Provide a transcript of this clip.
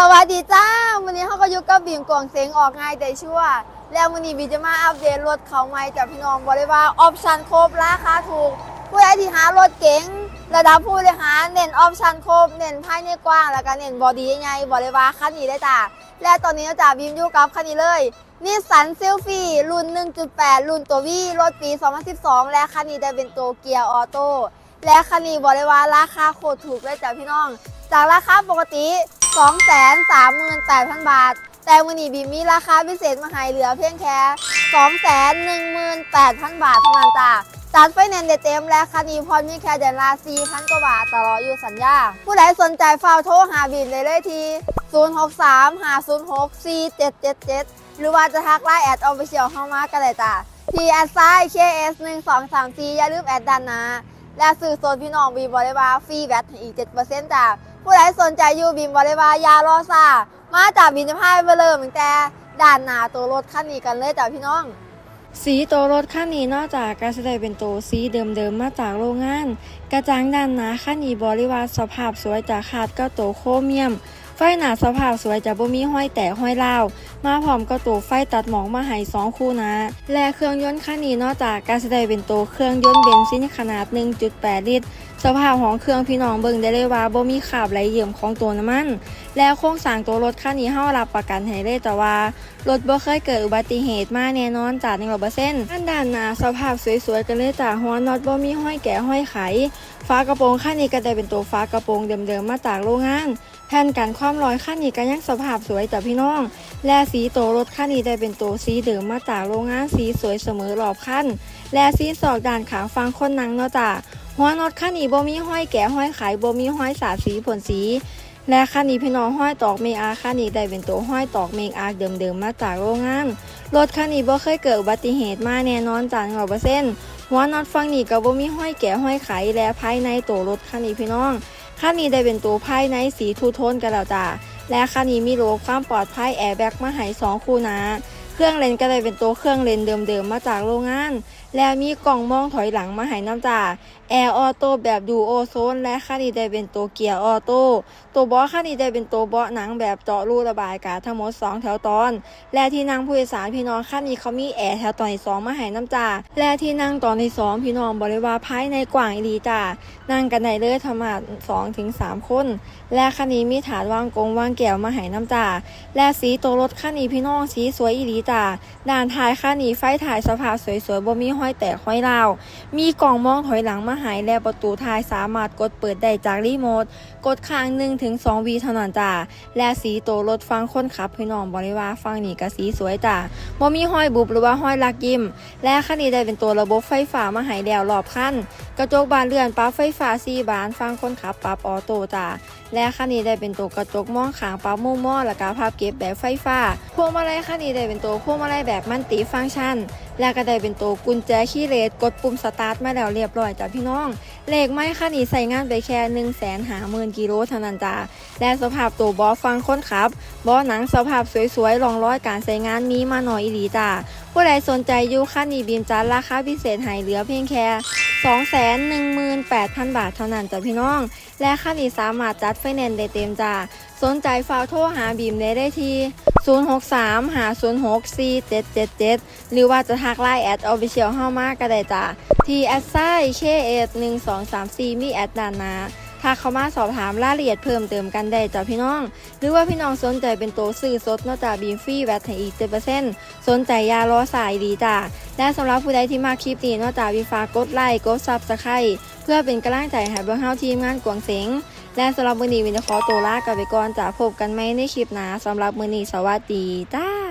สวัสดีจ้าวันนี้เขาก็อยู่กับบีมกวางเสียงออกง่ายแต่ชั่วแล้ววันนี้บีจะมาอัปเดตรถเขาใหม่จากพี่น้องบอกเลยว่าออปชั่นครบราคาถูก ผู้ใดที่หารถเก๋งระดับผู้บริหารเน้นออปชั่นครบเน้นภายในกว้างแล้วก็เน้นบอดี้ใหญ่บอกเลยว่าคันนี้ได้จ้าและตอนนี้จ้าบีมอยู่กับคันนี้เลยนิสสันซิลฟี่รุ่น 1.8 รุ่นตัววีรถปี 2012 และคันนี้ได้เป็นตัวเกียร์ออโต้และคันนี้บอกเลยว่าราคาโคตรถูกเลยจ้าพี่น้อง จากราคาปกติ 238,000 บาท แต่วันนี้บีมีราคาพิเศษมาให้เหลือเพียงแค่ 218,000 บาทเท่านั้นจ้าจัดไฟแนนซ์ได้เต็มและคันนี้พรมีแค่เดือนละ4,000กว่าบาทตลอดอยู่สัญญา ผู้ใดสนใจฝากโทรหาบีมได้เลยที่063-506-4777 หรือว่าจะทักไลน์แอดออฟฟิเชียลเข้ามาก็ได้จ้าที่แอดไซน์ KS 1 2 3 4อย่าลืมแอดด้านน้า และสื่อโซนพี่น้องบีมบริวาฟรีแวตอีก7%จ้าผู้ใดสนใจอยู่บีมบริวายารอซามาจากบินจะพายไปเริ่มตั้งแต่ด่านหน้าตัวรถขั้นนี้กันเลยจ้าพี่น้อง สีตัวรถขั้นนี้นอกจากการแสดงเป็นตัวสีเดิมๆมาจากโรงงาน กระจังด้านหน้าขั้นนี้บริวารสภาพสวยจากขาดก็ตัวโครเมียม ไฟหนาสภาพสวยจากบ่มีห้อยแตกห้อยเลามาพร้อมกับตัวไฟตัดหมอกมาให้สองคู่นะ และเครื่องยนต์คันนี้นอกจากการแสดงเป็นตัวเครื่องยนต์เบนซินขนาด 1.8 ลิตร สภาพของเครื่องพี่น้องเบิ่งได้เลยว่าบ่มีขาบไหลเยี่ยมของตัวน้ำมัน และโครงสร้างตัวรถคันนี้เฮารับประกันให้เลยแต่ว่ารถบ่เคยเกิดอุบัติเหตุมาแน่นอนจาก100%ด้านด้านหน้าสภาพสวยๆกันเลยจ้ะหัวน็อตบ่มีห้อยแก่ห้อยไขฝากระโปรงคันนี้ก็ได้เป็นตัวฝากระโปรงเดิมๆมาจากโรงงานแผ่นกันความร้อยคันนี้ก็ยังสภาพสวยจ้ะพี่น้อง และสีโตรถคันนี้ได้เป็นตัวสีเดิมมาจากโรงงานสีสวยเสมอรอบคันและสีสอกด้านขาฟังคนนั่งเนาะจ้ะหัวน็อตคันนี้บ่มีห้อยแก่ห้อยไขบ่มีห้อยสาสีผลสีและคันนี้พี่น้องห้อยตอกเมอาคันนี้ได้เป็นตัวห้อยตอกเมอาเดิมๆมาจากโรงงาน รถคันนี้บ่เคยเกิดอุบัติเหตุมาแน่นอนจากร้อยเปอร์เซ็นต์หัวน็อตฟังนี่ก็บ่มีห้อยแก่ห้อยไขและภายในตัวรถคันนี้พี่น้อง คันนี้ได้เป็นตัวภายในสีทูโทนกันแล้วจ้าและคันนี้มีโลความปลอดภัยแอร์แบ็กมาให้สองคู่นะเครื่องเลนก็ได้เป็นตัวเครื่องเลนเดิมๆมาจากโรงงาน และมีกล่องมองถอยหลังมาให้น้ำจ่าแอร์ออโต้แบบดูโอโซนและคันนี้ได้เป็นตัวเกียร์ออโต้ตัวเบาะคันนี้ได้เป็นตัวเบาะหนังแบบเจาะรูระบายอากาศทั้งหมด 2 แถวตอน และที่นั่งผู้โดยสารพี่น้องคันนี้เขามีแอร์แถวตอนที่สองมาให้น้ำจ่าและที่นั่งตอนที่สองพี่น้องบริวารภายในกว้างอีลีจ้า นั่งกันได้เลยธรรมะสองถึงสามคน และคันนี้มีฐานวางกงวางแก้วมาให้น้ำจ่าและสีตัวรถคันนี้พี่น้องสีสวยอีหลีจ้าด้านท้ายคันนี้ไฟถ่ายสภาพสวยๆบ่มีห้อยแตกห้อยราว มีกล่องมองถอยหลังมาหายและประตูท้ายสามารถกดเปิดได้จากรีโมท กดค้าง1ถึง2วีเท่านั้นจ้าและสีโตวรถฟังคนขับพี่น้องบริวารฟังนี่ก็สีสวยจ้าบ่มีห้อยบุบหรือว่าห้อยลักยิ้มและคันนี้ได้เป็นตัวระบบไฟฟ้ามาให้แล้วรอบคัน กระจกบานเลื่อนปรับไฟฟ้า4บานฟังคนขับปรับออโต้จ้าและคันนี้ได้เป็นตัวกระจกมองขางปรับมุมมองและก็ภาพเก็บแบบไฟฟ้าพวงมาลัยคันนี้ได้เป็นตัวพวงมาลัยแบบมันติฟังก์ชัน และก็ได้เป็นตัวกุญแจคีย์เลสกดปุ่มสตาร์ทมาแล้วเรียบร้อยจ้ะพี่น้องเลขไม้คันนี้ใส่งานไปแค่1นึ่งแสนหาหมื่นกิโลเท่านั้นจ้าและสภาพตัวบอฟังคนขับบอหนังสภาพสวยๆรองร้อยการใช้งานมีมาหน่อยอีหลีจ้าผู้ใดสนใจอยู่คันนี้บีมจัดราคาพิเศษให้เหลือเพียงแค่ 218,000 บาทเท่านั้นจ้ะพี่น้อง และคันนี้สามารถจัดไฟแนนซ์ได้เต็มจ้าสนใจฝากโทรหาบีมได้ได้ที่ 063 506 4777 หรือว่าจะทักไลน์แอดออฟฟิเชียลเข้ามาก็ได้จ้าที่แอดไซเคเอ็ด1234มีแอดด้านหน้า ถ้าเขามาสอบถามรายละเอียดเพิ่มเติมกันได้จ้ะพี่น้อง หรือว่าพี่น้องสนใจเป็นตัวซื้อสดนอกจากบีมฟรีแวตให้อีก7%สนใจยารอสายดีจ้าและสำหรับผู้ใดที่มาคลิปนี้นอกจากวีฝากดไลค์กดซับสไครต์เพื่อเป็นกำลังใจให้เบื้องเฮาทีมงานกวางเสงและสำหรับมือนี้วินจะขอตัวลากันไปก่อนจ้าพบกันไหมในคลิปหน้าสำหรับมือนี้สวัสดีจ้า